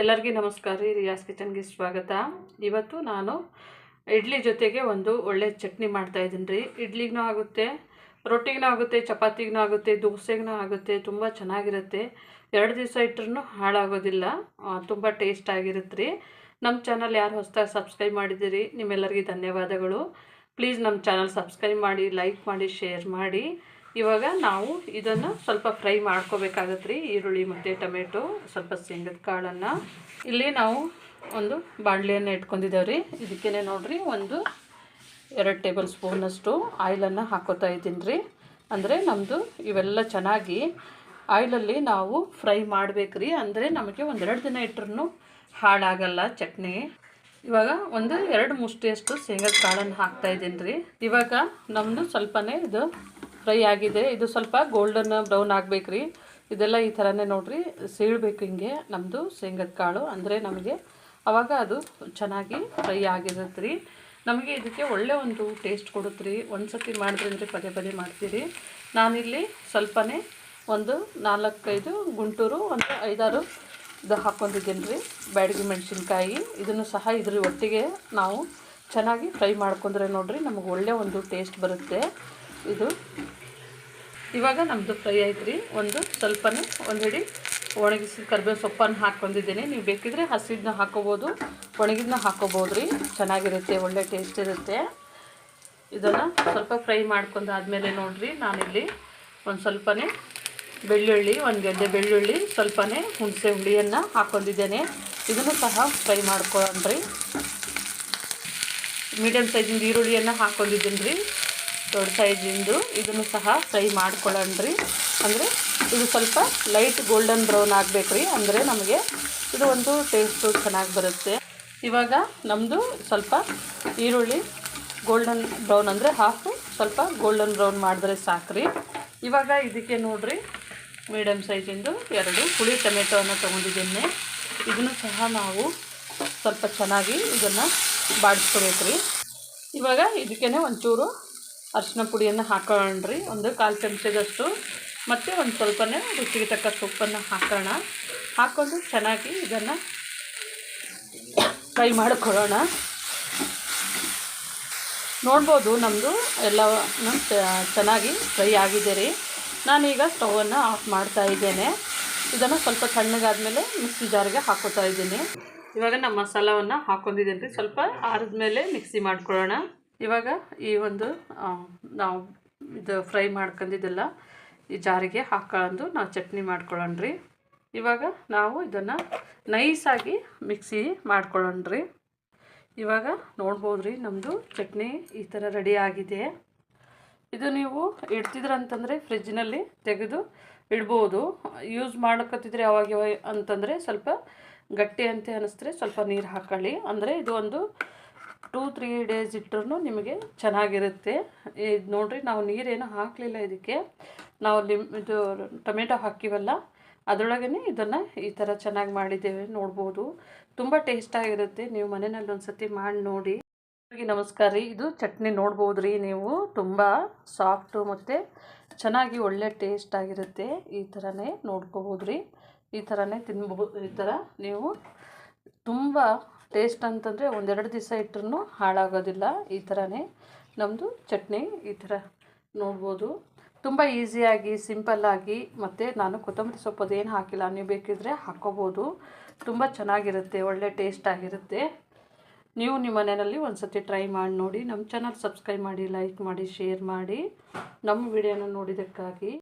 ಎಲ್ಲರಿಗೂ ನಮಸ್ಕಾರ ರೀ. ರಿಯಾಸ್ ಕಿಚನ್ಗೆ ಸ್ವಾಗತ. ಇವತ್ತು ನಾನು ಇಡ್ಲಿ ಜೊತೆಗೆ ಒಂದು ಒಳ್ಳೆ ಚಟ್ನಿ ಮಾಡ್ತಾ ಇದ್ದೀನಿ ರೀ. ಇಡ್ಲಿಗೂ ಆಗುತ್ತೆ ರೊಟ್ಟಿಗೂ ಆಗುತ್ತೆ ಚಪಾತಿಗೂ ಆಗುತ್ತೆ ದೋಸೆಗೂ ಆಗುತ್ತೆ, ತುಂಬ ಚೆನ್ನಾಗಿರುತ್ತೆ. ಎರಡು ದಿವಸ ಇಟ್ಟರೂ ಹಾಳಾಗೋದಿಲ್ಲ ತುಂಬ ಟೇಸ್ಟ್ ಆಗಿರುತ್ತೆ ರೀ. ನಮ್ಮ ಚಾನಲ್ ಯಾರು ಹೊಸದಾಗಿ ಸಬ್ಸ್ಕ್ರೈಬ್ ಮಾಡಿದ್ದೀರಿ, ನಿಮ್ಮೆಲ್ಲರಿಗೂ ಧನ್ಯವಾದಗಳು. ಪ್ಲೀಸ್ ನಮ್ಮ ಚಾನಲ್ ಸಬ್ಸ್ಕ್ರೈಬ್ ಮಾಡಿ, ಲೈಕ್ ಮಾಡಿ, ಶೇರ್ ಮಾಡಿ. ಇವಾಗ ನಾವು ಇದನ್ನು ಸ್ವಲ್ಪ ಫ್ರೈ ಮಾಡ್ಕೋಬೇಕಾಗತ್ತೆ ರೀ ಈರುಳ್ಳಿ ಮತ್ತು ಟೊಮೆಟೊ, ಸ್ವಲ್ಪ ಶೇಂಗದ ಕಾಳನ್ನು. ಇಲ್ಲಿ ನಾವು ಒಂದು ಬಾಣಲೆಯನ್ನು ಇಟ್ಕೊಂಡಿದ್ದೇವೆ ರೀ ಇದಕ್ಕೇ ನೋಡಿರಿ, ಒಂದು ಎರಡು ಟೇಬಲ್ ಸ್ಪೂನಷ್ಟು ಆಯಿಲನ್ನು ಹಾಕೋತಾ ಇದ್ದೀನಿ ರೀ ಅಂದರೆ ನಮ್ಮದು ಇವೆಲ್ಲ ಚೆನ್ನಾಗಿ ಆಯಿಲಲ್ಲಿ ನಾವು ಫ್ರೈ ಮಾಡಬೇಕು ರೀ ಅಂದರೆ ನಮಗೆ ಒಂದೆರಡು ದಿನ ಇಟ್ಟರು ಹಾಳಾಗಲ್ಲ ಚಟ್ನಿ. ಇವಾಗ ಒಂದು ಎರಡು ಮುಷ್ಟಿಯಷ್ಟು ಶೇಂಗದ ಕಾಳನ್ನು ಹಾಕ್ತಾ ಇದ್ದೀನಿ ರೀ ಇವಾಗ ನಮ್ಮದು ಸ್ವಲ್ಪನೇ ಇದು ಫ್ರೈ ಆಗಿದೆ. ಇದು ಸ್ವಲ್ಪ ಗೋಲ್ಡನ್ ಬ್ರೌನ್ ಆಗಬೇಕ್ರಿ. ಇದೆಲ್ಲ ಈ ಥರನೇ ನೋಡಿರಿ. ಸೀಳ್ಬೇಕು ಹಿಂಗೆ. ನಮ್ಮದು ಶೇಂಗದ ಕಾಳು. ಅಂದರೆ ನಮಗೆ ಆವಾಗ ಅದು ಚೆನ್ನಾಗಿ ಫ್ರೈ ಆಗಿರುತ್ತೆ ನಮಗೆ ಇದಕ್ಕೆ ಒಳ್ಳೆ ಒಂದು ಟೇಸ್ಟ್ ಕೊಡುತ್ತೆ ರೀ ಒಂದು ಸತಿ ಮಾಡಿದ್ರೆ ಪದೇ ಪದೇ ಮಾಡ್ತೀರಿ. ನಾನಿಲ್ಲಿ ಸ್ವಲ್ಪನೇ ಒಂದು ನಾಲ್ಕೈದು ಗುಂಟೂರು, ಒಂದು ಐದಾರು ಇದು ಹಾಕ್ಕೊಂಡಿದ್ದೀನಿ ರೀ ಬ್ಯಾಡಗಿ ಮೆಣಸಿನ್ಕಾಯಿ. ಇದನ್ನು ಸಹ ಇದ್ರ ಒಟ್ಟಿಗೆ ನಾವು ಚೆನ್ನಾಗಿ ಫ್ರೈ ಮಾಡ್ಕೊಂಡ್ರೆ ನೋಡಿರಿ ನಮಗೆ ಒಳ್ಳೆ ಒಂದು ಟೇಸ್ಟ್ ಬರುತ್ತೆ. ಇದು ಇವಾಗ ನಮ್ಮದು ಫ್ರೈ ಆಯ್ತು ರೀ ಒಂದು ಸ್ವಲ್ಪನೇ ಒಂದು ಹಿಡಿ ಒಣಗಿಸಿದ ಕರ್ಬೇವು ಸೊಪ್ಪನ್ನು ಹಾಕ್ಕೊಂಡಿದ್ದೀನಿ. ನೀವು ಬೇಕಿದ್ರೆ ಹಸಿದನ್ನ ಹಾಕೋಬೋದು ಒಣಗಿದನ್ನ ಹಾಕೋಬೋದು ರೀ ಚೆನ್ನಾಗಿರುತ್ತೆ, ಒಳ್ಳೆ ಟೇಸ್ಟ್ ಇರುತ್ತೆ. ಇದನ್ನು ಸ್ವಲ್ಪ ಫ್ರೈ ಮಾಡ್ಕೊಂಡಾದ್ಮೇಲೆ ನೋಡಿರಿ, ನಾನಿಲ್ಲಿ ಒಂದು ಸ್ವಲ್ಪನೇ ಬೆಳ್ಳುಳ್ಳಿ, ಒಂದು ಗೆಡ್ಡೆ ಬೆಳ್ಳುಳ್ಳಿ, ಸ್ವಲ್ಪನೇ ಹುಣಸೆ ಹುಳಿಯನ್ನು ಹಾಕ್ಕೊಂಡಿದ್ದೇನೆ. ಇದನ್ನು ಸಹ ಫ್ರೈ ಮಾಡ್ಕೊಂಡ್ರಿ ಮೀಡಿಯಮ್ ಸೈಜಿಂದ ಈರುಳ್ಳಿಯನ್ನು ಹಾಕ್ಕೊಂಡಿದ್ದೀನಿ ರೀ ದೊಡ್ಡ ಸೈಜಿಂದು ಇದನ್ನು ಸಹ ಫ್ರೈ ಮಾಡ್ಕೊಳ್ಳೋಣ ರೀ ಅಂದರೆ ಇದು ಸ್ವಲ್ಪ ಲೈಟ್ ಗೋಲ್ಡನ್ ಬ್ರೌನ್ ಆಗಬೇಕು ರೀ ಅಂದರೆ ನಮಗೆ ಇದು ಒಂದು ಟೇಸ್ಟು ಚೆನ್ನಾಗಿ ಬರುತ್ತೆ. ಇವಾಗ ನಮ್ಮದು ಸ್ವಲ್ಪ ಈರುಳ್ಳಿ ಗೋಲ್ಡನ್ ಬ್ರೌನ್ ಅಂದರೆ ಹಾಫ್ ಸ್ವಲ್ಪ ಗೋಲ್ಡನ್ ಬ್ರೌನ್ ಮಾಡಿದ್ರೆ ಸಾಕು ರೀ ಇವಾಗ ಇದಕ್ಕೆ ನೋಡಿರಿ ಮೀಡಿಯಮ್ ಸೈಜಿಂದು ಎರಡು ಹುಳಿ ಟೊಮೆಟೊವನ್ನು ತೊಗೊಂಡಿದ್ದೀನಿ. ಇದನ್ನು ಸಹ ನಾವು ಸ್ವಲ್ಪ ಚೆನ್ನಾಗಿ ಇದನ್ನು ಬಾಡಿಸ್ಕೋಬೇಕು ರೀ ಇವಾಗ ಇದಕ್ಕೇ ಒಂಚೂರು ಅರಿಶಿನ ಪುಡಿಯನ್ನು ಹಾಕೊಳ್ಳ್ರಿ ಒಂದು ಕಾಲು ಚಮಚದಷ್ಟು. ಮತ್ತು ಒಂದು ಸ್ವಲ್ಪನೇ ರುಚಿಗೆ ತಕ್ಕ ಸೊಪ್ಪನ್ನು ಹಾಕೋಣ ಹಾಕ್ಕೊಂಡು ಚೆನ್ನಾಗಿ ಇದನ್ನು ಫ್ರೈ ಮಾಡಿಕೊಳ್ಳೋಣ. ನೋಡ್ಬೋದು ನಮ್ಮದು ಎಲ್ಲ ಚೆನ್ನಾಗಿ ಫ್ರೈ ಆಗಿದೆ ರೀ. ನಾನೀಗ ಸ್ಟವನ್ನು ಆಫ್ ಮಾಡ್ತಾ ಇದ್ದೇನೆ. ಇದನ್ನು ಸ್ವಲ್ಪ ತಣ್ಣಗಾದ್ಮೇಲೆ ಮಿಕ್ಸಿ ಜಾರಿಗೆ ಹಾಕೋತಾ ಇದ್ದೀನಿ. ಇವಾಗ ನಮ್ಮ ಮಸಾಲವನ್ನು ಹಾಕೊಂಡಿದ್ದೀನಿ ರೀ ಸ್ವಲ್ಪ ಆರಿದ ಮೇಲೆ ಮಿಕ್ಸಿ ಮಾಡ್ಕೊಳ್ಳೋಣ. ಇವಾಗ ಈ ಒಂದು ನಾವು ಇದು ಫ್ರೈ ಮಾಡ್ಕೊಂಡಿದ್ದೆಲ್ಲ ಈ ಜಾರಿಗೆ ಹಾಕೊಂಡು ನಾವು ಚಟ್ನಿ ಮಾಡ್ಕೊಳ್ಳೋಣ್ರಿ ಇವಾಗ ನಾವು ಇದನ್ನು ನೈಸಾಗಿ ಮಿಕ್ಸಿ ಮಾಡ್ಕೊಳ್ಳೋಣ್ರಿ ಇವಾಗ ನೋಡ್ಬೋದು ರೀ ನಮ್ಮದು ಚಟ್ನಿ ಈ ಥರ ರೆಡಿ ಆಗಿದೆ. ಇದು ನೀವು ಇಡ್ತಿದ್ರಂತಂದರೆ ಫ್ರಿಜ್ನಲ್ಲಿ ತೆಗೆದು ಇಡ್ಬೋದು. ಯೂಸ್ ಮಾಡ್ಕೊತಿದ್ರೆ ಯಾವಾಗ ಅಂತಂದರೆ ಸ್ವಲ್ಪ ಗಟ್ಟಿ ಅಂತ ಅನ್ನಿಸಿದ್ರೆ ಸ್ವಲ್ಪ ನೀರು ಹಾಕೊಳ್ಳಿ ಅಂದರೆ ಇದು ಒಂದು ಟೂ ತ್ರೀ ಡೇಸ್ ಇಟ್ಟರು ನಿಮಗೆ ಚೆನ್ನಾಗಿರುತ್ತೆ. ಇದು ನೋಡಿರಿ, ನಾವು ನೀರೇನು ಹಾಕಲಿಲ್ಲ ಇದಕ್ಕೆ. ನಾವು ಲಿಮ್, ಇದು ಟೊಮೆಟೊ ಹಾಕಿವಲ್ಲ ಅದರೊಳಗೇ ಇದನ್ನು ಈ ಥರ ಚೆನ್ನಾಗಿ ಮಾಡಿದ್ದೇವೆ, ನೋಡ್ಬೋದು. ತುಂಬ ಟೇಸ್ಟಾಗಿರುತ್ತೆ ನೀವು ಮನೆಯಲ್ಲಿ ಒಂದು ಸತಿ ಮಾಡಿ ನೋಡಿ. ನಮಸ್ಕಾರ ರೀ, ಇದು ಚಟ್ನಿ ನೋಡ್ಬೋದು ರೀ ನೀವು. ತುಂಬ ಸಾಫ್ಟು ಮತ್ತು ಚೆನ್ನಾಗಿ ಒಳ್ಳೆ ಟೇಸ್ಟ್ ಆಗಿರುತ್ತೆ, ಈ ಥರನೇ ನೋಡ್ಕೋಬೋದು ರೀ. ಈ ಥರನೇ ತಿನ್ಬೋದು, ಈ ಥರ ನೀವು ತುಂಬ ಟೇಸ್ಟ್ ಅಂತಂದರೆ ಒಂದೆರಡು ದಿವಸ ಇಟ್ಟರೂ ಹಾಳಾಗೋದಿಲ್ಲ, ಈ ಥರನೇ. ನಮ್ಮದು ಚಟ್ನಿ ಈ ಥರ ನೋಡ್ಬೋದು. ತುಂಬ ಈಸಿಯಾಗಿ ಸಿಂಪಲ್ಲಾಗಿ ಮತ್ತು ನಾನು ಕೊತ್ತಂಬರಿ ಸೊಪ್ಪು ಅದೇನು ಹಾಕಿಲ್ಲ. ನೀವು ಬೇಕಿದ್ರೆ ಹಾಕ್ಕೋಬೋದು. ತುಂಬ ಚೆನ್ನಾಗಿರುತ್ತೆ, ಒಳ್ಳೆ ಟೇಸ್ಟ್ ಆಗಿರುತ್ತೆ. ನೀವು ನಿಮ್ಮ ಮನೆಯಲ್ಲಿ ಒಂದು ಸತಿ ಟ್ರೈ ಮಾಡಿ ನೋಡಿ. ನಮ್ಮ ಚಾನಲ್ ಸಬ್ಸ್ಕ್ರೈಬ್ ಮಾಡಿ ಲೈಕ್ ಮಾಡಿ ಶೇರ್ ಮಾಡಿ. ನಮ್ಮ ವಿಡಿಯೋನ ನೋಡಿದ್ದಕ್ಕಾಗಿ.